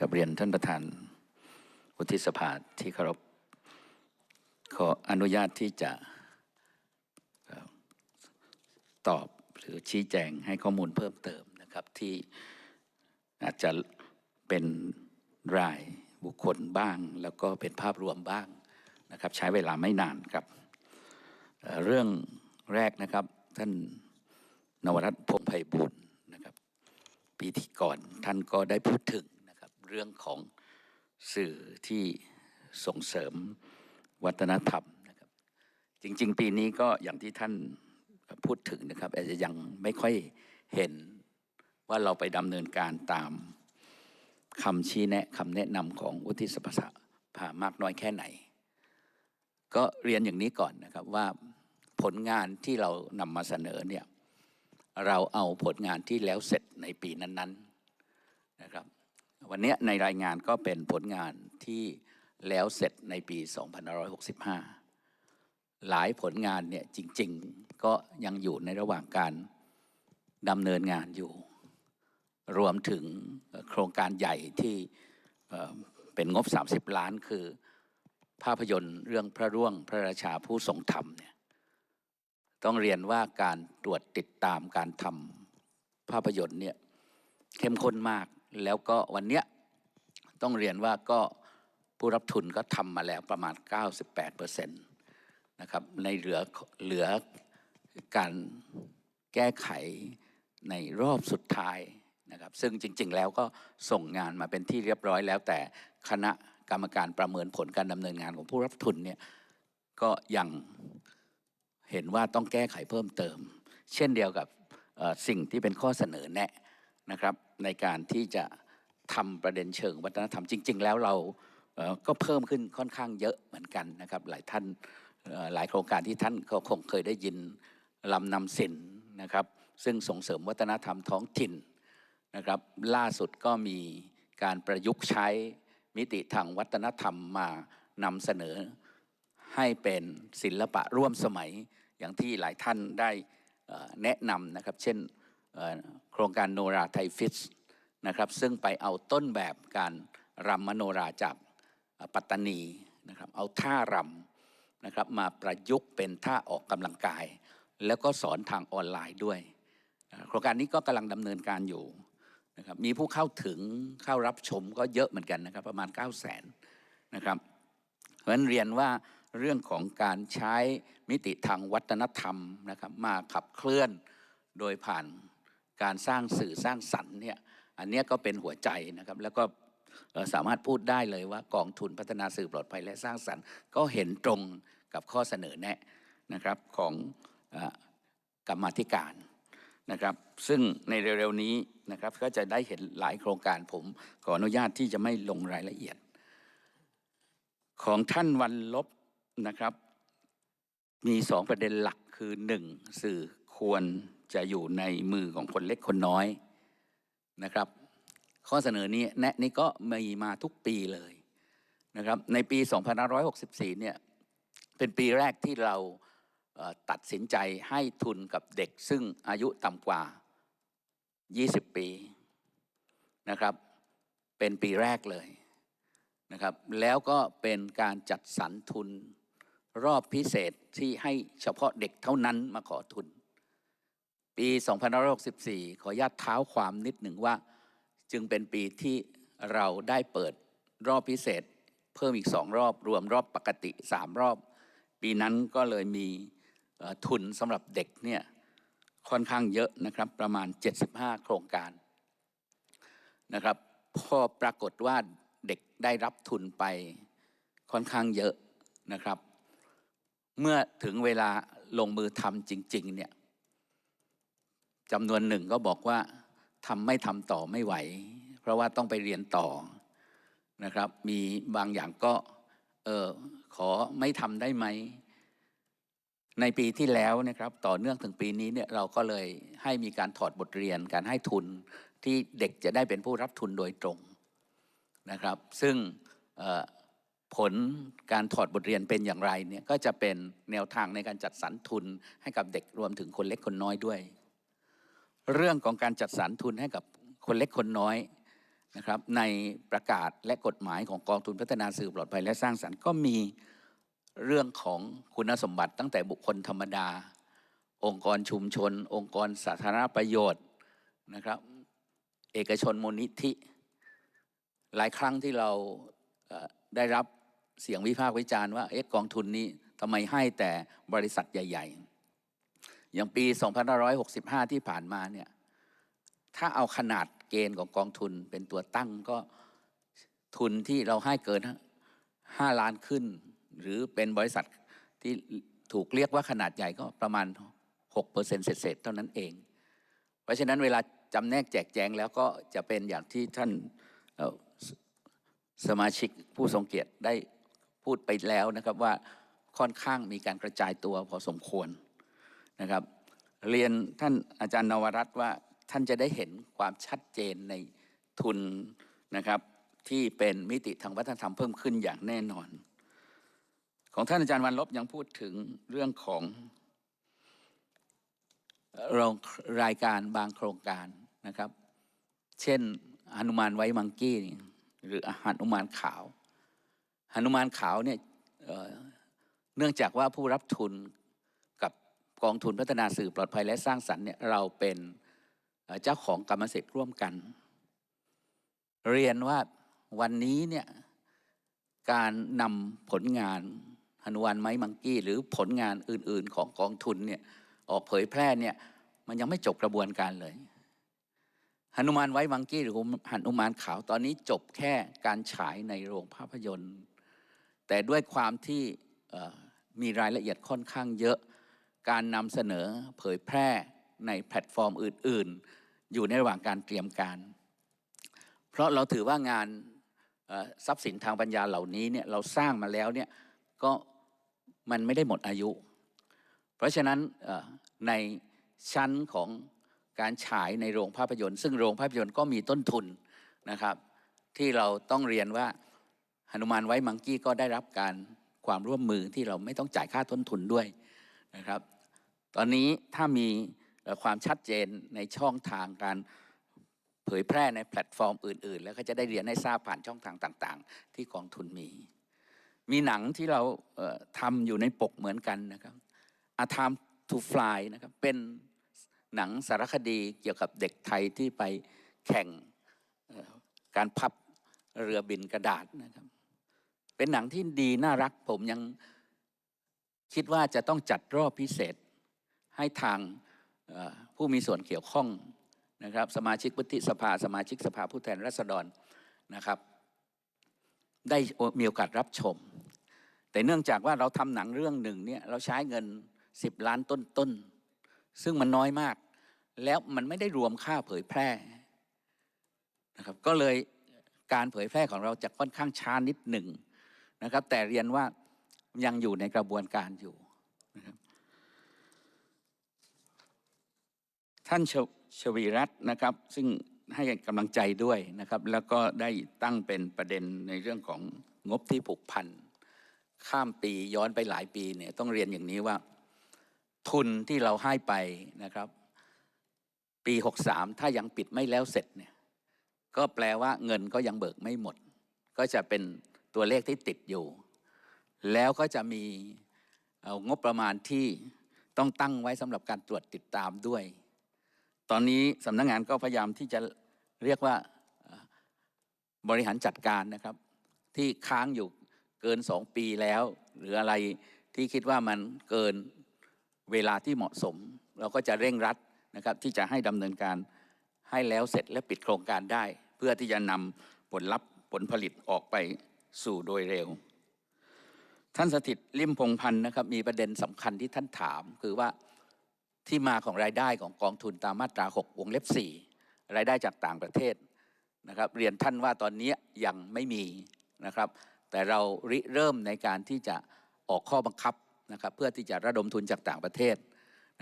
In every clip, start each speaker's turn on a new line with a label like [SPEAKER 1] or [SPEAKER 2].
[SPEAKER 1] กับเรียนท่านประธานวุฒิสภาที่เคารพขออนุญาตที่จะตอบหรือชี้แจงให้ข้อมูลเพิ่มเติมนะครับที่อาจจะเป็นรายบุคคลบ้าง แล้วก็เป็นภาพรวมบ้างนะครับใช้เวลาไม่นานครับเเรื่องแรกนะครับท่านนวรัตน์พงไพบูลย์นะครับปีที่ก่อนท่านก็ได้พูดถึง เรื่องของสื่อที่ส่งเสริมวัฒนธรรมนะครับจริง ๆ ปีนี้ก็อย่างที่ท่านพูดถึงนะครับ อาจจะยังไม่ค่อยเห็นว่าเราไปดำเนินการตามคำชี้แนะคำแนะนำของวุฒิสภาภามากน้อยแค่ไหน ก็เรียนอย่างนี้ก่อนนะครับว่าผลงานที่เรานำมาเสนอเนี่ยเราเอาผลงานที่แล้วเสร็จในปีนั้น ๆนะครับ วันนี้ในรายงานก็เป็นผลงานที่แล้วเสร็จในปี 2565 หลายผลงานเนี่ยจริง ๆ ก็ยังอยู่ในระหว่างการดำเนินงานอยู่ รวมถึงโครงการใหญ่ที่เเป็นงบ 30 ล้านคือภาพยนตร์เรื่องพระร่วงพระราชาผู้ทรงธรรมเนี่ยต้องเรียนว่าการตรวจติดตามการทำภาพยนตร์เนี่ยเข้มข้นมาก แล้วก็วันเนี้ยต้องเรียนว่าก็ผู้รับทุนก็ทำมาแล้วประมาณ 98%นะครับในเหลือเหลือการแก้ไขในรอบสุดท้ายนะครับซึ่งจริง ๆ แล้วก็ส่งงานมาเป็นที่เรียบร้อยแล้ว แต่คณะกรรมการประเมินผลการดำเนินงานของผู้รับทุนเนี่ยก็ยังเห็นว่าต้องแก้ไขเพิ่มเติม เช่นเดียวกับสิ่งที่เป็นข้อเสนอแนะ นะครับในการที่จะทำประเด็นเชิงวัฒนธรรมจริง ๆ แล้วเราก็เพิ่มขึ้นค่อนข้างเยอะเหมือนกันนะครับหลายท่านหลายโครงการที่ท่านก็คงเคยได้ยินลำนำสินนะครับซึ่งส่งเสริมวัฒนธรรมท้องถิ่นนะครับล่าสุดก็มีการประยุกต์ใช้มิติทางวัฒนธรรมมานำเสนอให้เป็นศิลปะร่วมสมัยอย่างที่หลายท่านได้แนะนำนะครับ เช่น รงการโนราไทยฟิสนะครับซึ่งไปเอาต้นแบบการรำมโนราจากปัตตานีนะครับเอาท่ารำนะครับมาประยุกต์เป็นท่าออกกำลังกาย แล้วก็สอนทางออนไลน์ด้วย โครงการนี้ก็กำลังดำเนินการอยู่นะครับมีผู้เข้าถึงเข้ารับชมก็เยอะเหมือนกันนะครับประมาณ 9 0 0 0 0 0นะครับเพราะฉะนั้นเรียนว่าเรื่องของการใช้มิติทางวัฒนธรรมนะครับมาขับเคลื่อนโดยผ่าน การสร้างสื่อสร้างสรรค์เนี่ยอันนี้ก็เป็นหัวใจนะครับ แล้วก็เอ่อสามารถพูดได้เลยว่ากองทุนพัฒนาสื่อปลอดภัยและสร้างสรรค์ ก็เห็นตรงกับข้อเสนอแนะนะครับของอกรรมธิการนะครับ ซึ่งในเร็วๆนี้นะครับก็จะได้เห็นหลายโครงการผมขออนุญาตที่จะไม่ลงรายละเอียด ของท่านวันลบนะครับ มีสองประเด็นหลักคือหนึ่งสื่อควร จะอยู่ในมือของคนเล็กคนน้อยนะครับ ข้อเสนอนี้แนะนี่ก็มีมาทุกปีเลยนะครับ ในปี 2564 เนี่ยเป็นปีแรกที่เราตัดสินใจให้ทุนกับเด็กซึ่งอายุต่ำกว่า 20 ปีนะครับ เป็นปีแรกเลยนะครับ แล้วก็เป็นการจัดสรรทุนรอบพิเศษที่ให้เฉพาะเด็กเท่านั้นมาขอทุน ปี2564 ขออนุญาตเท้าความนิดหนึ่งว่า จึงเป็นปีที่เราได้เปิดรอบพิเศษ เพิ่มอีกสองรอบรวมรอบปกติสามรอบ ปีนั้นก็เลยมีทุนสำหรับเด็กเนี่ยค่อนข้างเยอะนะครับประมาณ 75 โครงการนะครับพอปรากฏว่าเด็กได้รับทุนไปค่อนข้างเยอะนะครับ เมื่อถึงเวลาลงมือทำจริง ๆ เนี่ย จำนวนหนึ่งก็บอกว่าทำไม่ทำต่อไม่ไหว เพราะว่าต้องไปเรียนต่อนะครับ มีบางอย่างก็เออขอไม่ทำได้ไหม ในปีที่แล้วนะครับ ต่อเนื่องถึงปีนี้เนี่ยเราก็เลยให้มีการถอดบทเรียนการให้ทุนที่เด็กจะได้เป็นผู้รับทุนโดยตรงนะครับ ซึ่งผลการถอดบทเรียนเป็นอย่างไรเนี่ยก็จะเป็นแนวทางในการจัดสรรทุนให้กับเด็กรวมถึงคนเล็กคนน้อยด้วย เรื่องของการจัดสรรทุนให้กับคนเล็กคนน้อยนะครับในประกาศและกฎหมายของกองทุนพัฒนาสื่อปลอดภัยและสร้างสรรค์ก็มีเรื่องของคุณสมบัติตั้งแต่บุคคลธรรมดา องค์กรชุมชน องค์กรสาธารณประโยชน์นะครับ เอกชนมูลนิธิ หลายครั้งที่เราได้รับเสียงวิพากษ์วิจารณ์ว่าเอ๊ะกองทุนนี้ทำไมให้แต่บริษัทใหญ่ ๆ อย่างปี 2565 ที่ผ่านมาเนี่ยถ้าเอาขนาดเกณฑ์ของกองทุนเป็นตัวตั้งก็ทุนที่เราให้เกิน 5 ล้านขึ้น หรือเป็นบริษัทที่ถูกเรียกว่าขนาดใหญ่ก็ประมาณ 6%เเศษๆเท่านั้นเอง เพราะฉะนั้นเวลาจำแนกแจกแจงแล้วก็จะเป็นอย่างที่ท่านสสมาชิกผู้ทรงเกียรติได้พูดไปแล้วนะครับว่าค่อนข้างมีการกระจายตัวพอสมควร นะครับ เรียนท่านอาจารย์นวรัตน์ว่าท่านจะได้เห็นความชัดเจนในทุนนะครับที่เป็นมิติทางวัฒนธรรมเพิ่มขึ้นอย่างแน่นอน ของท่านอาจารย์วันลบยังพูดถึงเรื่องของรรายการบางโครงการนะครับ เช่นหนุมานไว้มังกี้หรือหนุมานขาวหนุมานขาวเนี่ยเเนื่องจากว่าผู้รับทุน กองทุนพัฒนาสื่อปลอดภัยและสร้างสรรค์เนี่ยเราเป็นเจ้าของกรรมสิทธิ์ร่วมกัน เรียนว่าวันนี้เนี่ยการนำผลงานหนุมานไม้มังกี้หรือผลงานอื่น ๆ ของกองทุนเนี่ยออกเผยแพร่เนี่ยมันยังไม่จบกระบวนการเลยหนุมานไว้มังกี้หรือหนุมานขาวตอนนี้จบแค่การฉายในโรงภาพยนตร์ แต่ด้วยความที่มีรายละเอียดค่อนข้างเยอะ การนำเสนอเผยแพร่ในแพลตฟอร์มอื่น ๆ อยู่ในระหว่างการเตรียมการ เพราะเราถือว่างานทรัพย์สินทางปัญญาเหล่านี้เนี่ยเราสร้างมาแล้วเนี่ยก็มันไม่ได้หมดอายุ เพราะฉะนั้นในชั้นของการฉายในโรงภาพยนตร์ ซึ่งโรงภาพยนตร์ก็มีต้นทุนนะครับ ที่เราต้องเรียนว่าหนุมานไว้มังกี้ก็ได้รับการความร่วมมือที่เราไม่ต้องจ่ายค่าต้นทุนด้วย นะครับ ตอนนี้ถ้ามีความชัดเจนในช่องทางการเผยแพร่ในแพลตฟอร์มอื่น ๆ แล้วก็จะได้เรียนให้ทราบผ่านช่องทางต่าง ๆ ที่กองทุนมี มีหนังที่เราทำอยู่ในปกเหมือนกันนะครับ A Time to Fly นะครับเป็นหนังสารคดีเกี่ยวกับเด็กไทยที่ไปแข่งการพับเรือบินกระดาษนะครับ เป็นหนังที่ดีน่ารักผมยัง คิดว่าจะต้องจัดรอบพิเศษให้ทางผู้มีส่วนเกี่ยวข้องนะครับ สมาชิกวุฒิสภา สมาชิกสภาผู้แทนราษฎรนะครับ ได้มีโอกาสรับชม แต่เนื่องจากว่าเราทำหนังเรื่องหนึ่งเนี่ยเราใช้เงิน 10 ล้านต้นๆ ซึ่งมันน้อยมาก แล้วมันไม่ได้รวมค่าเผยแพร่นะครับก็เลยการเผยแพร่ของเราจะค่อนข้างช้านิดหนึ่งนะครับ แต่เรียนว่า ยังอยู่ในกระบวนการอยู่นะครับท่านชวชวีรัตน์นะครับ ซึ่งให้กำลังใจด้วยนะครับ แล้วก็ได้ตั้งเป็นประเด็นในเรื่องของงบที่ผูกพันข้ามปีย้อนไปหลายปีเนี่ยต้องเรียนอย่างนี้ว่า ทุนที่เราให้ไปนะครับ ปี 63 ถ้ายังปิดไม่แล้วเสร็จเนี่ยก็แปลว่าเงินก็ยังเบิกไม่หมด ก็จะเป็นตัวเลขที่ติดอยู่ แล้วก็จะมีงบประมาณที่ต้องตั้งไว้สำหรับการตรวจติดตามด้วย ตอนนี้สำนักงานก็พยายามที่จะเรียกว่าบริหารจัดการนะครับ ที่ค้างอยู่เกินสองปีแล้ว หรืออะไรที่คิดว่ามันเกินเวลาที่เหมาะสม เราก็จะเร่งรัดนะครับที่จะให้ดำเนินการให้แล้วเสร็จและปิดโครงการได้ เพื่อที่จะนำผลลัพธ์ผลผลิตออกไปสู่โดยเร็ว ท่านสถิตริมพงพันธ์นะครับมีประเด็นสำคัญที่ท่านถาม คือว่าที่มาของรายได้ของกองทุนตามมาตรา 6 วงเล็บ 4 รายได้จากต่างประเทศนะครับ เรียนท่านว่าตอนนี้ยังไม่มีนะครับ แต่เราริเริ่มในการที่จะออกข้อบังคับนะครับเพื่อที่จะระดมทุนจากต่างประเทศ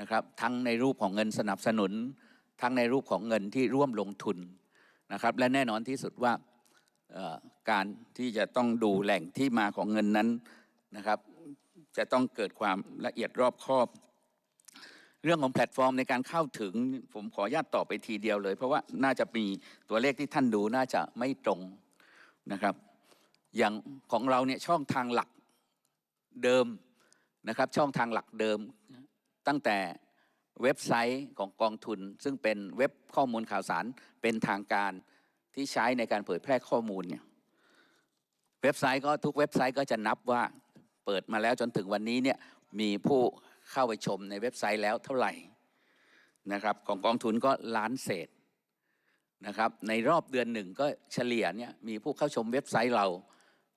[SPEAKER 1] นะครับ ทั้งในรูปของเงินสนับสนุน ทั้งในรูปของเงินที่ร่วมลงทุนนะครับ และแน่นอนที่สุดว่าการที่จะต้องดูแหล่งที่มาของเงินนั้น นะครับ จะต้องเกิดความละเอียดรอบคอบ เรื่องของแพลตฟอร์มในการเข้าถึง ผมขออนุญาตตอบไปทีเดียวเลย เพราะว่าน่าจะมีตัวเลขที่ท่านดูน่าจะไม่ตรงนะครับ อย่างของเราเนี่ยช่องทางหลักเดิมนะครับ ช่องทางหลักเดิมตั้งแต่เว็บไซต์ของกองทุน ซึ่งเป็นเว็บข้อมูลข่าวสารเป็นทางการที่ใช้ในการเผยแพร่ข้อมูลเนี่ยเว็บไซต์ก็ทุกเว็บไซต์ก็จะนับว่า เปิดมาแล้วจนถึงวันนี้เนี่ยมีผู้เข้าไปชมในเว็บไซต์แล้วเท่าไหร่นะครับของกองทุนก็ล้านเศษนะครับในรอบเดือนหนึ่งก็เฉลี่ยเนี่ยมีผู้เข้าชมเว็บไซต์เรา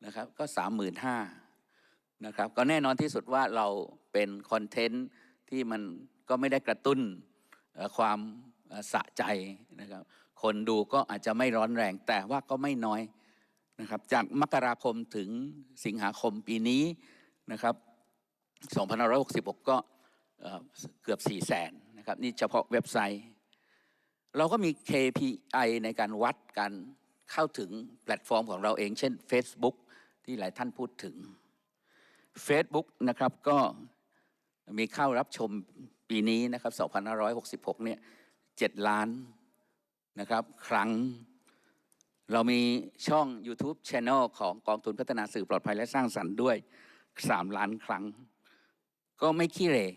[SPEAKER 1] นะครับก็สามหมื่นห้านะครับก็แน่นอนที่สุดว่าเราเป็นคอนเทนต์ที่มันก็ไม่ได้กระตุ้นความสะใจนะครับคนดูก็อาจจะไม่ร้อนแรงแต่ว่าก็ไม่น้อยนะครับจากมกราคมถึงสิงหาคมปีนี้ นะครับ2566 ก็เอ่อเกือบ 4 0 0แสนนะครับนี่เฉพาะเว็บไซต์ เราก็มี KPI ในการวัดการเข้าถึงแพลตฟอร์มของเราเอง เช่น Facebook ที่หลายท่านพูดถึง Facebook นะครับก็มีเข้ารับชมปีนี้นะครับ2566 เนี่ย 7 ล้านนะครับครั้ง เรามีช่อง YouTube Channel ของกองทุนพัฒนาสื่อปลอดภัยและสร้างสรรค์ด้วย 3ล้านครั้ง ก็ไม่ขี้เหร่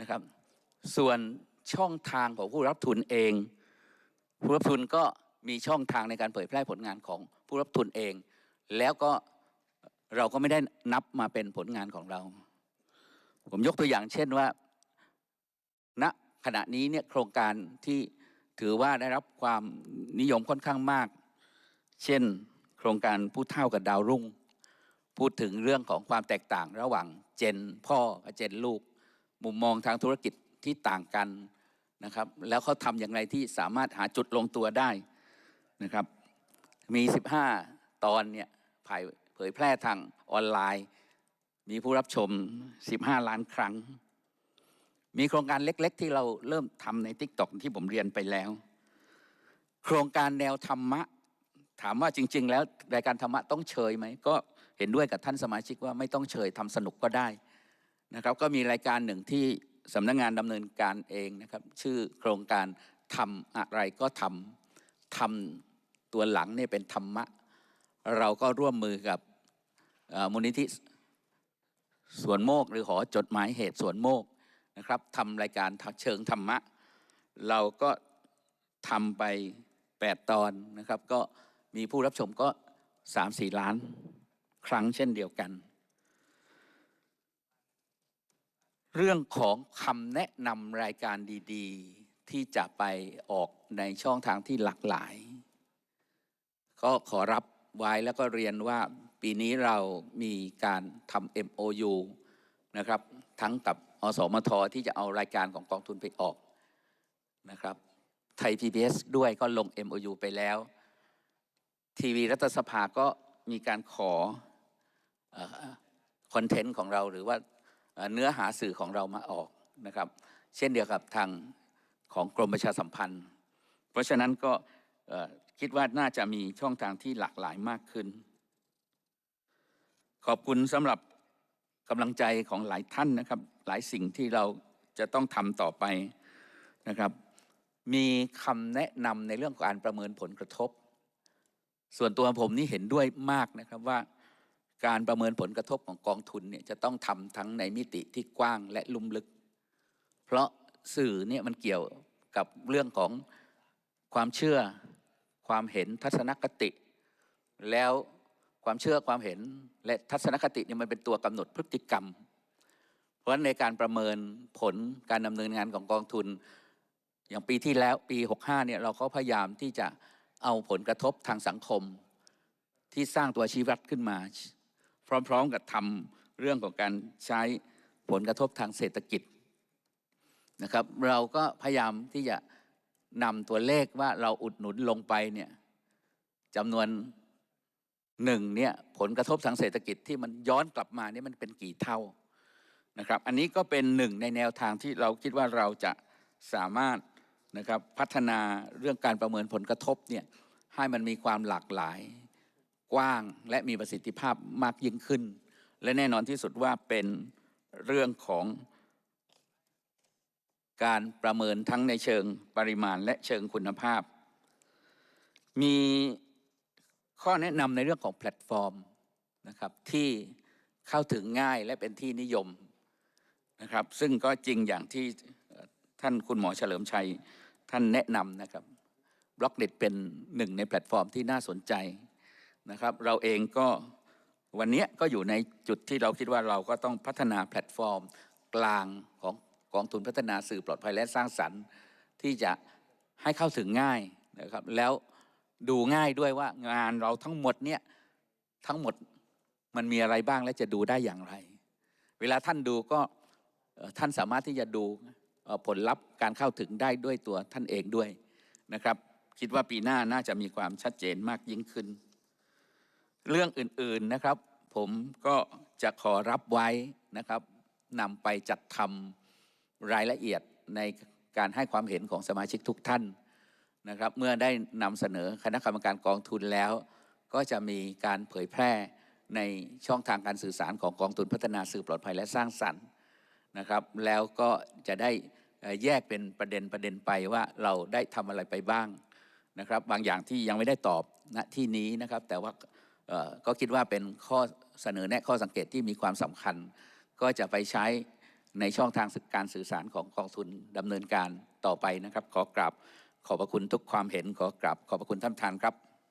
[SPEAKER 1] นะครับ ส่วนช่องทางของผู้รับทุนเอง ผู้รับทุนก็มีช่องทางในการเผยแพร่ผลงานของผู้รับทุนเอง แล้วก็เราก็ไม่ได้นับมาเป็นผลงานของเรา ผมยกตัวอย่างเช่นว่าณขณะนี้เนี่ยโครงการที่ถือว่าได้รับความนิยมค่อนข้างมาก เช่น โครงการผู้เท่ากับดาวรุ่ง พูดถึงเรื่องของความแตกต่างระหว่างเจนพ่อกับเจนลูก มุมมองทางธุรกิจที่ต่างกันนะครับ แล้วเขาทำอย่างไรที่สามารถหาจุดลงตัวได้นะครับ มี 15 ตอนเนี่ยเผยเผยแพร่ทางออนไลน์ มีผู้รับชม 15 ล้านครั้ง มีโครงการเล็ก ๆ ที่เราเริ่มทำใน t ิ k t o k ที่ผมเรียนไปแล้ว โครงการแนวธรรมะ ถามว่าจริง ๆ แล้วรายการธรรมะต้องเชยไหมก็ ห็นด้วยกับท่านสมาชิกว่าไม่ต้องเชยทำสนุกก็ได้นะครับก็มีรายการหนึ่งที่สำนักงงานดำเนินการเองนะครับชื่อโครงการทำอะไรก็ทำทำตัวหลังเนี่ยเป็นธรรมะ เราก็ร่วมมือกับมูลนิธิสวนโมก หรือหอจดหมายเหตุสวนโมกนะครับทำรายการเชิงธรรมะ เราก็ทำไป 8 ตอนนะครับ ก็มีผู้รับชมก็ 3-4 ล้าน ครั้งเช่นเดียวกัน เรื่องของคำแนะนำรายการดีๆ ที่จะไปออกในช่องทางที่หลากหลาย ก็ขอรับไว้แล้วก็เรียนว่าปีนี้เรามีการทำ MOU นะครับ ทั้งกับอสมทที่จะเอารายการของกองทุนไปออกนะครับ ไทย PBS ด้วยก็ลง MOU ไปแล้ว ทีวีรัฐสภาก็มีการขอ คอนเทนต์ของเราหรือว่าเนื้อหาสื่อของเรามาออกนะครับ เช่นเดียวกับทางของกรมประชาสัมพันธ์ เพราะฉะนั้นก็คิดว่าน่าจะมีช่องทางที่หลากหลายมากขึ้น ขอบคุณสำหรับกำลังใจของหลายท่านนะครับ หลายสิ่งที่เราจะต้องทำต่อไปนะครับ มีคำแนะนำในเรื่องการประเมินผลกระทบ ส่วนตัวผมนี่เห็นด้วยมากนะครับว่า การประเมินผลกระทบของกองทุนเนี่ยจะต้องทำทั้งในมิติที่กว้างและลุ่มลึก เพราะสื่อเนี่ยมันเกี่ยวกับเรื่องของความเชื่อความเห็นทัศนคติ แล้วความเชื่อความเห็นและทัศนคติเนี่ยมันเป็นตัวกำหนดพฤติกรรม เพราะฉะนั้นในการประเมินผลการดำเนินงานของกองทุน อย่างปีที่แล้วปี 65เนี่ยเราก็พยายามที่จะเอาผลกระทบทางสังคม ที่สร้างตัวชี้วัดขึ้นมา พร้อม ๆ กับทำเรื่องของการใช้ผลกระทบทางเศรษฐกิจนะครับ เราก็พยายามที่จะนำตัวเลขว่าเราอุดหนุนลงไปเนี่ยจำนวนหนึ่งเนี่ยผลกระทบทางเศรษฐกิจที่มันย้อนกลับมาเนี่ยมันเป็นกี่เท่านะครับ อันนี้ก็เป็นหนึ่งในแนวทางที่เราคิดว่าเราจะสามารถนะครับพัฒนาเรื่องการประเมินผลกระทบเนี่ยให้มันมีความหลากหลาย กว้างและมีประสิทธิภาพมากยิ่งขึ้น และแน่นอนที่สุดว่าเป็นเรื่องของการประเมินทั้งในเชิงปริมาณและเชิงคุณภาพ มีข้อแนะนำในเรื่องของแพลตฟอร์มนะครับที่เข้าถึงง่ายและเป็นที่นิยมนะครับซึ่งก็จริงอย่างที่ท่านคุณหมอเฉลิมชัยท่านแนะนำนะครับบล็อกเด็ดเป็นหนึ่งในแพลตฟอร์มที่น่าสนใจ นะครับ เราเองก็วันนี้ก็อยู่ในจุดที่เราคิดว่าเราก็ต้องพัฒนาแพลตฟอร์ม กลางของกองทุนพัฒนาสื่อปลอดภัยและสร้างสรรค์ ที่จะให้เข้าถึงง่ายนะครับ แล้วดูง่ายด้วยว่างานเราทั้งหมดเนี่ยทั้งหมดมันมีอะไรบ้างและจะดูได้อย่างไร เวลาท่านดูก็ท่านสามารถที่จะดูผลลัพธ์การเข้าถึงได้ด้วยตัวท่านเองด้วยนะครับ คิดว่าปีหน้าน่าจะมีความชัดเจนมากยิ่งขึ้น เรื่องอื่นๆนะครับ ผมก็จะขอรับไว้นะครับนำไปจัดทำรายละเอียดในการให้ความเห็นของสมาชิกทุกท่านนะครับ เมื่อได้นำเสนอคณะกรรมการกองทุนแล้ว ก็จะมีการเผยแพร่ในช่องทางการสื่อสารของกองทุนพัฒนาสื่อปลอดภัยและสร้างสรรค์นะครับ แล้วก็จะได้แยกเป็นประเด็นประเด็นไปว่าเราได้ทำอะไรไปบ้างนะครับ บางอย่างที่ยังไม่ได้ตอบณที่นี้นะครับ แต่ว่า ก็คิดว่าเป็นข้อเสนอแนะข้อสังเกตที่มีความสำคัญ ก็จะไปใช้ในช่องทางการสื่อสารของกองทุนดำเนินการต่อไปนะครับ ขอกราบขอบพระคุณทุกความเห็นขอกราบขอบพระคุณท่านประธานครับ